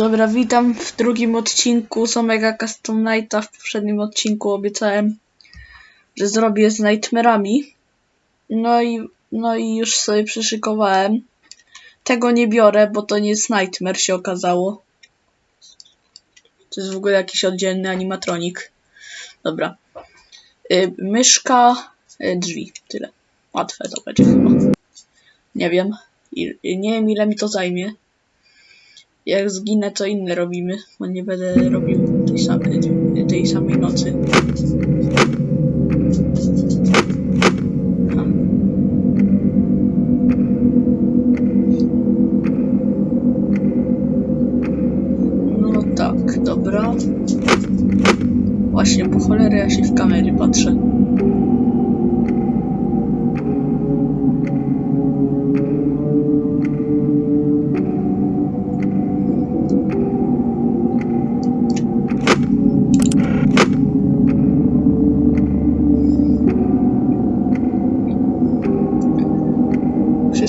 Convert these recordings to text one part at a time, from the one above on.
Dobra, witam w drugim odcinku z Omega Custom Nighta. W poprzednim odcinku obiecałem, że zrobię z Nightmare'ami. No i, no i już sobie przyszykowałem. Tego nie biorę, bo to nie jest Nightmare, się okazało. To jest w ogóle jakiś oddzielny animatronik. Dobra. Y, myszka, y, drzwi. Tyle. Łatwe to będzie chyba. Nie wiem. I, nie wiem ile mi to zajmie. Jak zginę, to inne robimy, bo nie będę robił tej samej, tej samej nocy. No tak, dobra. Właśnie, po cholerę ja się w kamery patrzę.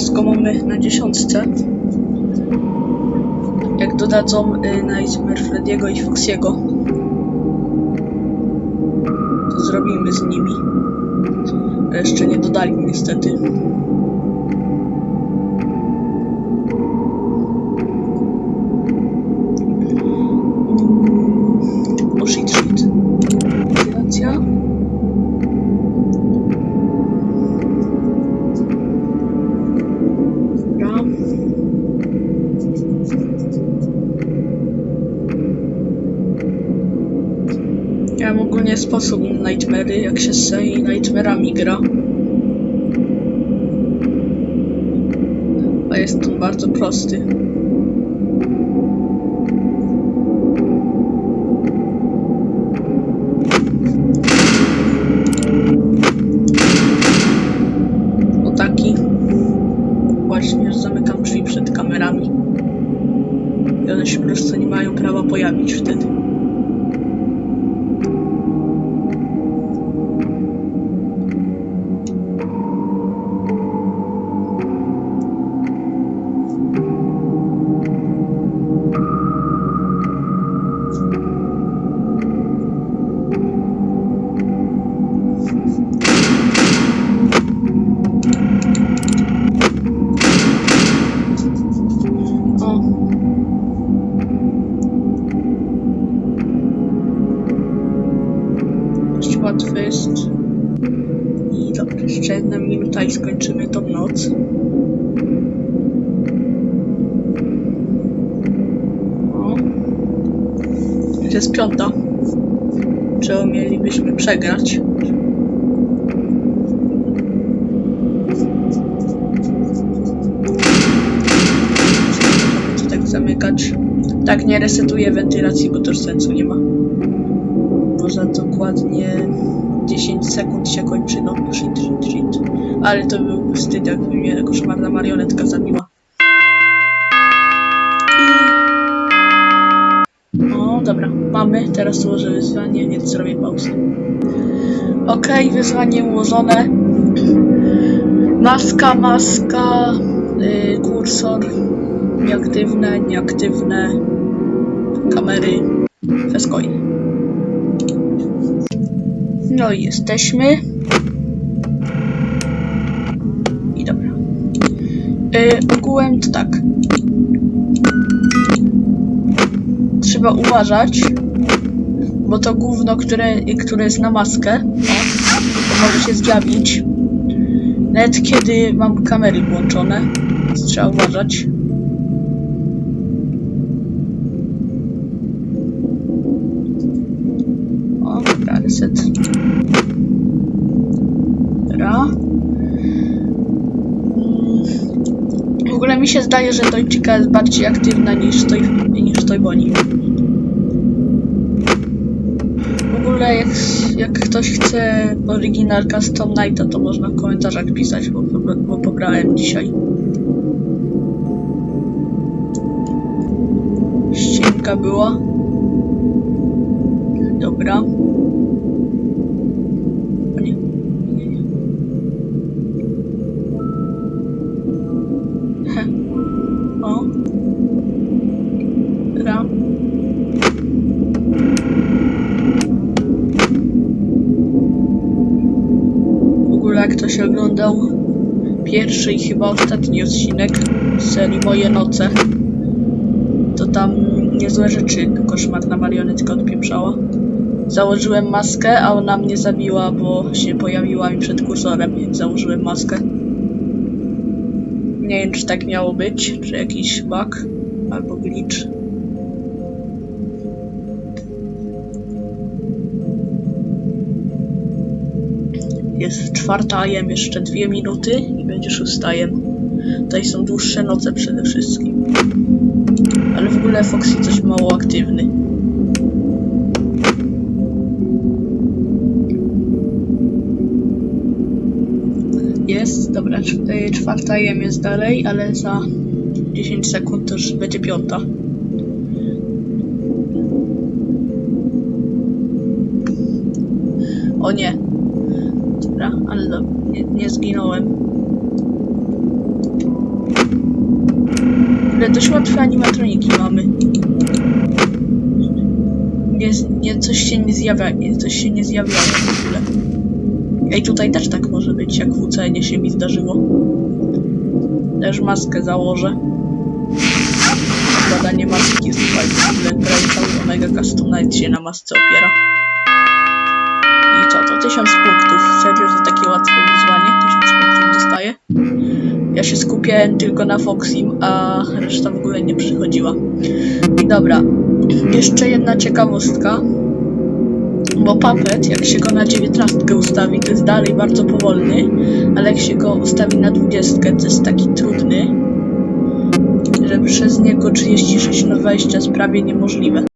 Wszystko mamy na dziesiątce. Jak dodadzą y, Nightmare Freddy'ego i Foxiego, to zrobimy z nimi. Jeszcze nie dodali niestety. Ja mam ogólnie sposób Nightmary, jak się z tymi Nightmarami gra. A jest on bardzo prosty. O taki. Właśnie, że zamykam drzwi przed kamerami. I one się po prostu nie mają prawa pojawić wtedy. Dobra, jeszcze jedna minuta i skończymy tą noc. O. Już jest piąta. Czego mielibyśmy przegrać? to tak zamykać. Tak, nie resetuję wentylacji, bo to sensu nie ma. Za dokładnie 10 sekund się kończy, no shit, shit, shit. Ale to byłby wstyd, jakby mnie koszmarna marionetka zabiła. I... O, dobra, mamy. Teraz ułożę wyzwanie, więc zrobię pauzę. Okej, wyzwanie ułożone. Maska, maska, yy, kursor, nieaktywne, nieaktywne, kamery, Fescoin. No i jesteśmy. I dobra. Yy, ogółem to tak. Trzeba uważać, bo to gówno, które, które jest na maskę, to może się zjawić. Nawet kiedy mam kamery włączone, trzeba uważać. Ogóle mi się zdaje, że Toychika jest bardziej aktywna niż Toy, niż. W ogóle jak, jak ktoś chce oryginal Custom Nighta, to można w komentarzach pisać, bo, bo, dzisiaj. Ściemka była. Dobra. Ktoś oglądał pierwszy i chyba ostatni odcinek z serii Moje Noce, to tam niezłe rzeczy koszmarna marionetka odpieprzała. Założyłem maskę, a ona mnie zabiła, bo się pojawiła mi przed kursorem, jak założyłem maskę. Nie wiem, czy tak miało być, czy jakiś bug albo glitch. Jest czwarta, jem jeszcze dwie minuty i będzie szósta jem. Tutaj są dłuższe noce przede wszystkim. Ale w ogóle Foxy coś mało aktywny. Jest, dobra, y, czwarta jem jest dalej, ale za 10 sekund to już będzie piąta. O nie. Dobra, ale do, nie, nie zginąłem. Ale dość łatwe animatroniki mamy. Nie, nie, coś się nie zjawia, nie, coś się nie zjawiało w ogóle. Ej, tutaj też tak może być, jak w UCN się mi zdarzyło. Też maskę założę. Badanie maski, ogóle prawie cały Omega Custom się na masce opiera. I co, to 1000 punktów. Serio, za takie łatwe wyzwanie 1000 punktów dostaję. Ja się skupiałem tylko na Foxim, a reszta w ogóle nie przychodziła. I dobra, jeszcze jedna ciekawostka. Bo Puppet, jak się go na 19 ustawi, to jest dalej bardzo powolny, ale jak się go ustawi na 20, to jest taki trudny, że przez niego 36 na 20 jest prawie niemożliwe.